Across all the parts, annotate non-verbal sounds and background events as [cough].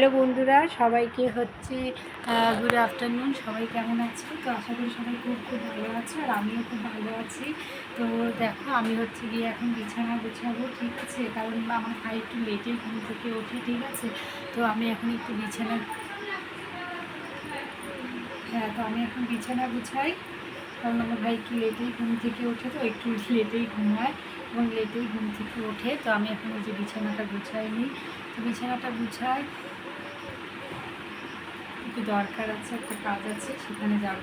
Hello বন্ধুরা, সবাইকে হচ্ছে গুড আফটারনুন সবাই কেমন আছে? তো আশা করি সবাই খুব খুব ভালো আছে আর আমিও খুব ভালো আছি। তো দেখো, আমি হচ্ছে গিয়ে এখন বিছানা গুছাবো, ঠিক আছে? কারণ আমার ভাই একটু লেটে ঘুম থেকে ওঠে, ঠিক আছে? তো আমি এখন একটু বিছানা হ্যাঁ তো আমি এখন বিছানা গুছাই। কারণ আমার ভাই একটু লেটেই ঘুম থেকে ওঠে তো, একটু লেটেই ঘুমায় এবং লেটেই ঘুম থেকে ওঠে। তো আমি এখন ওই যে বিছানাটা গুছাই নিই তো বিছানাটা গুছাই। একটু দরকার আছে, একটা কাজ আছে, সেখানে যাব।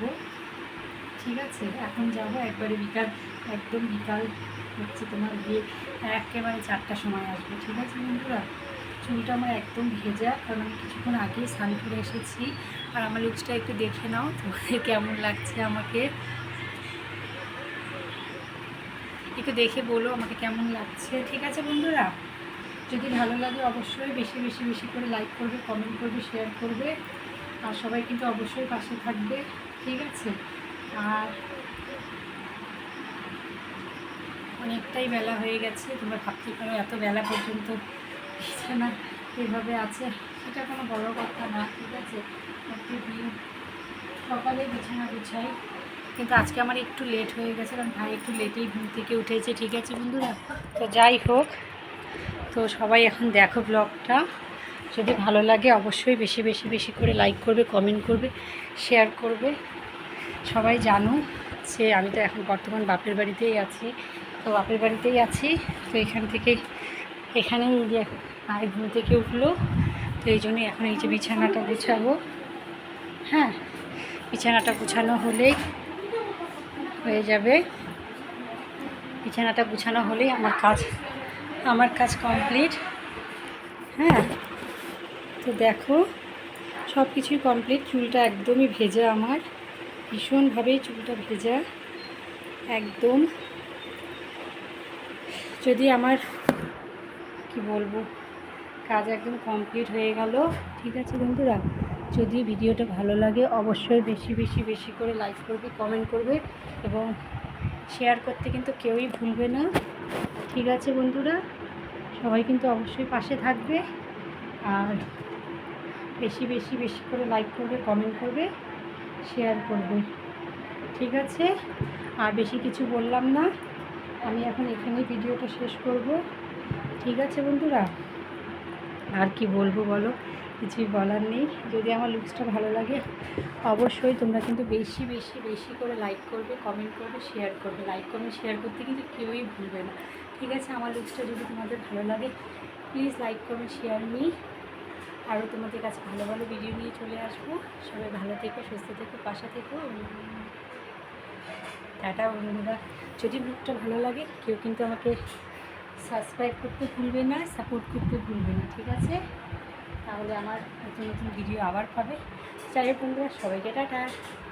ঠিক আছে, এখন যাব একবারে বিকাল, একদম বিকাল হচ্ছে তোমার গিয়ে একেবারে চারটার সময় আসবে। ঠিক আছে বন্ধুরা? চুলটা আমার একদম ভেজা, কারণ আমি কিছুক্ষণ আগেই স্নান এসেছি। আর আমার লুকসটা একটু দেখে নাও তোমাদের [laughs] কেমন লাগছে আমাকে। একটু দেখে বলো আমাকে কেমন লাগছে। ঠিক আছে বন্ধুরা? যদি ভালো লাগে অবশ্যই বেশি বেশি বেশি করে লাইক করবে কমেন্ট করবে শেয়ার করবে। সবাই কিন্তু অবশ্যই পাশে থাকবে, ঠিক আছে? আর অনেকটাই বেলা হয়ে গেছে, তোমরা ভাবতে পারো এত বেলা পর্যন্ত বিছানা এভাবে আছে, সেটা কোনো বড় কথা না, ঠিক আছে? প্রতিদিন সকালে বিছানা গুছাই। কিন্তু আজকে আমার একটু লেট হয়ে গেছে, কারণ ভাই একটু লেটেই ঘুম থেকে উঠেছে, ঠিক আছে বন্ধুরা? তো যাই হোক, তো সবাই এখন দেখো ব্লগটা যদি ভালো লাগে অবশ্যই বেশি বেশি বেশি করে লাইক করবে কমেন্ট করবে শেয়ার করবে। সবাই জানো যে আমি তো এখন বর্তমান বাপের বাড়িতেই আছি। তো বাপের বাড়িতেই আছি। তো এখান থেকে এখানেই যে ভাই ঘুম থেকে উঠল। তো এই জন্যই এখন এই যে বিছানাটা গুছাবো। হ্যাঁ বিছানাটা গুছানো হলেই হয়ে যাবে। বিছানাটা গুছানো হলেই আমার কাজ আমার কাজ কমপ্লিট হ্যাঁ। তো দেখো, সব কিছুই কমপ্লিট চুলটা একদমই ভেজা আমার। ভীষণভাবেই চুলটা ভেজা। একদম। যদি আমার, কি বলব, কাজ একদম কমপ্লিট হয়ে গেল, ঠিক আছে বন্ধুরা? যদি ভিডিওটা ভালো লাগে, অবশ্যই বেশি বেশি বেশি করে লাইক করবে কমেন্ট করবে এবং শেয়ার করতে কিন্তু কেউই ভুলবে না। ঠিক আছে বন্ধুরা? সবাই কিন্তু অবশ্যই পাশে থাকবে। আর বেশি বেশি বেশি করে লাইক করবে কমেন্ট করবে শেয়ার করবে। ঠিক আছে? আর বেশি কিছু বললাম না। আমি এখন এখানে ভিডিওটা শেষ করব। ঠিক আছে বন্ধুরা? আর কি বলব বলো? কিছুই বলার নেই। যদি আমার লুকসটা ভালো লাগে, অবশ্যই তোমরা কিন্তু বেশি বেশি বেশি করে লাইক করবে কমেন্ট করবে শেয়ার করবে। লাইক কমেন্ট শেয়ার করতে কিন্তু কেউই ভুলবে না। ঠিক আছে? আমার লুকসটা যদি তোমাদের ভালো লাগে প্লিজ লাইক কমেন্ট শেয়ার মি আরও তোমাদের কাছে ভালো ভালো ভিডিও নিয়ে চলে আসব। সবাই ভালো থেকো, সুস্থ থেকো, পাশে থেকো। টাটা বন্ধুরা। যদি লুকটা ভালো লাগে, কেউ কিন্তু আমাকে সাবস্ক্রাইব করতে ভুলবে না সাপোর্ট করতে ভুলবে না, ঠিক আছে? তাহলে আমার নতুন নতুন ভিডিও আবার পাবে। চাই বন্ধুরা, সবাইকে টাটা।